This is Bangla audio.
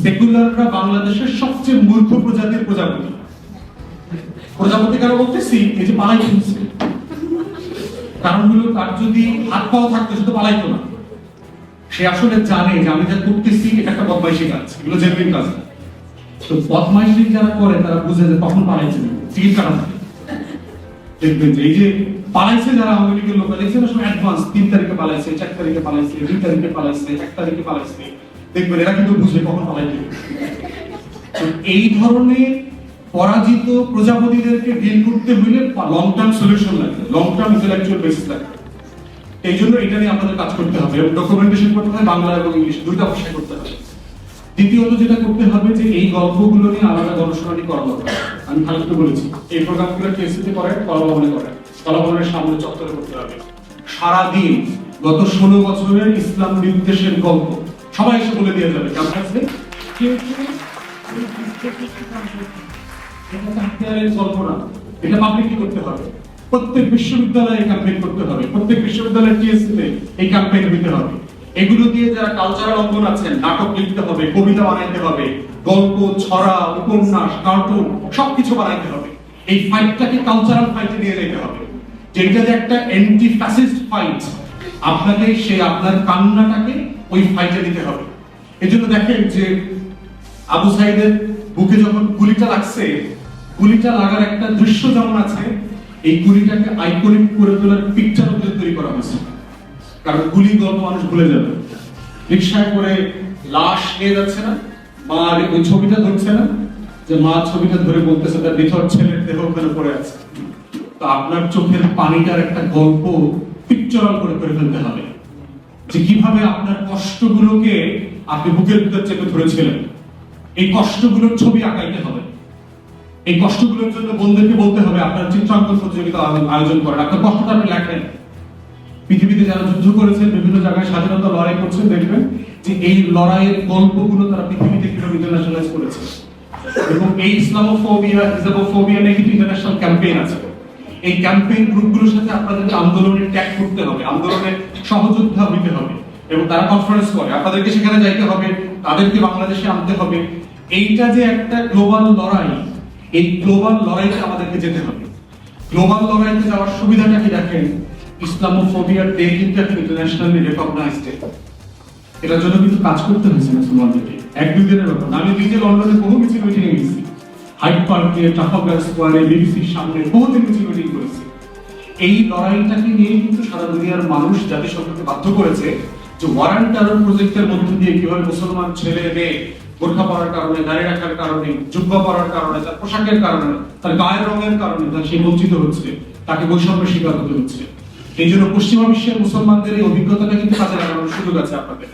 সেকুলাররা বাংলাদেশের সবচেয়ে মূর্খ প্রজাতির প্রজাপতি। প্রজাপতি কারও বলতেছি, এই যে পালাই শুনছে কারণ হলো তার যদি হাত পাও থাকতো তো পালাইতো না। সে আসলে জানে যে আমি যা করতেছি, এটা একটা বদমাইশি কাজ। এগুলো জেনুইন কাজ। তো বদমাইশি যারা করে, তারা বুঝে যে তখন পালাইছে টিকিট কাটা থাকে। দেখবেন যে এই যে পালাইছে যারা আওয়ামী লীগের লোক পালাইছে না সব অ্যাডভান্স তিন তারিখে পালাইছে, চার তারিখে পালাইছে, দুই তারিখে পালাইছে, এক তারিখে পালাইছে। দেখবেন এরা কিন্তু বুঝে কখন এই ধরনের পরাজিত প্রজাপতিদেরকে ডিল করতে হইলে লং টার্ম সলিউশন লাগে লং টার্ম ইন্টেলেকচুয়াল বেসিস লাগে। এই জন্য এটা নিয়ে কাজ করতে হবে এবং ডকুমেন্টেশন করতে হবে, বাংলা এবং ইংলিশ দুইটা ভাষায় করতে হবে। দ্বিতীয়ত যেটা করতে হবে যে এই গল্পগুলো নিয়ে আলাদা গবেষণা করা দরকার আমি খালিদকে বলেছি, এই প্রোগ্রামগুলো কলাভবনে কলাভবনের সামনে চত্বরে করতে হবে। সারাদিন গত ষোলো বছরের ইসলাম নির্দেশের গল্প সবাই এসে বলে দিয়ে যাবে আছে কেউ এটা এই এই আপনাকে সে আপনার কান্নাটাকে ওই ফাইটে দিতে হবে। এজন্য দেখেন যে আবু সাইদের বুকে যখন গুলিটা লাগছে গুলিটা লাগার একটা দৃশ্য যেমন আছে, এই গুলিটাকে আইকনিক করে তোলার পিকচার তৈরি করা হয়েছে। কারণ গুলি গল্প মানুষ ভুলে যাবে। রিক্সায় করে লাশ নিয়ে যাচ্ছে না, মা ওই ছবিটা ধরছে না, যে মা ছবিটা ধরে বলতেছে, তার নিথর ছেলের দেহ ওখানে পড়ে আছে। তো আপনার চোখের পানিটার একটা গল্প পিকচারাল করে করে ফেলতে হবে। যে কীভাবে আপনার কষ্টগুলোকে আপনি বুকের ভিতর চেপে ধরেছিলেন। এই কষ্টগুলোর ছবি আঁকাইতে হবে। এই কষ্টগুলোর জন্য বন্ধুকে বলতে হবে, আপনার চিত্রাঙ্কন প্রতিযোগিতা আয়োজন- করেন। আপনার কষ্টটা আপনি লেখেন। পৃথিবীতে যারা যুদ্ধ করেছেন, বিভিন্ন জায়গায় স্বাধীনতা লড়াই করছেন, দেখবেন যে এই লড়াইয়ের গল্পগুলো তারা পৃথিবীতে কীভাবে ইন্টারন্যাশনালাইজ করেছে। এবং এই ইসলামোফোবিয়া ইসলামোফোবিয়া নিয়ে কিন্তু ইন্টারন্যাশনাল ক্যাম্পেইন আছে। এই ক্যাম্পেইন গ্রুপগুলোর সাথে আপনাদেরকে আন্দোলনে ট্যাগ করতে হবে, আন্দোলনে সহযোদ্ধা হইতে হবে। এবং তারা কনফারেন্স করে। আপনাদেরকে সেখানে যাইতে হবে, তাদেরকে বাংলাদেশে আনতে হবে। এইটা যে একটা গ্লোবাল লড়াই, এই গ্লোবাল লড়াইতে আমাদেরকে যেতে হবে। গ্লোবাল লড়াইতে যাওয়ার সুবিধাটা কি দেখেন? ইসলামোফোবিয়ার ডে কিন্তু একটা ইন্টারন্যাশনালি রেকগনাইজড এটার জন্য কিন্তু কাজ করতে হয়েছে মুসলমানদেরকে এক দুই দিনের ব্যাপার। আমি নিজে লন্ডনে বহু মিছিল মিটিং গেছি। হাইড পার্কে ট্রাফালগার স্কোয়ারে বিবিসির সামনে বহুদিন মিছিল মিটিং করেছি। এই লড়াইটাকে নিয়ে কিন্তু সারা দুনিয়ার মানুষ জাতিসংঘকে বাধ্য করেছে যে ওয়ারান টারন প্রজেক্টের মধ্যে দিয়ে কীভাবে মুসলমান ছেলে, মেয়ে বোরখা পরার কারণে দাঁড়িয়ে রাখার কারণে, জুব্বা পরার কারণে, তার পোশাকের কারণে, তার গায়ের রঙের কারণে তার সে বঞ্চিত হচ্ছে, তাকে বৈষম্যের শিকার হতে হচ্ছে। এই জন্য পশ্চিমা বিশ্বের মুসলমানদের এই অভিজ্ঞতাটা কিন্তু কাজে লাগানোর সুযোগ আছে আপনাদের।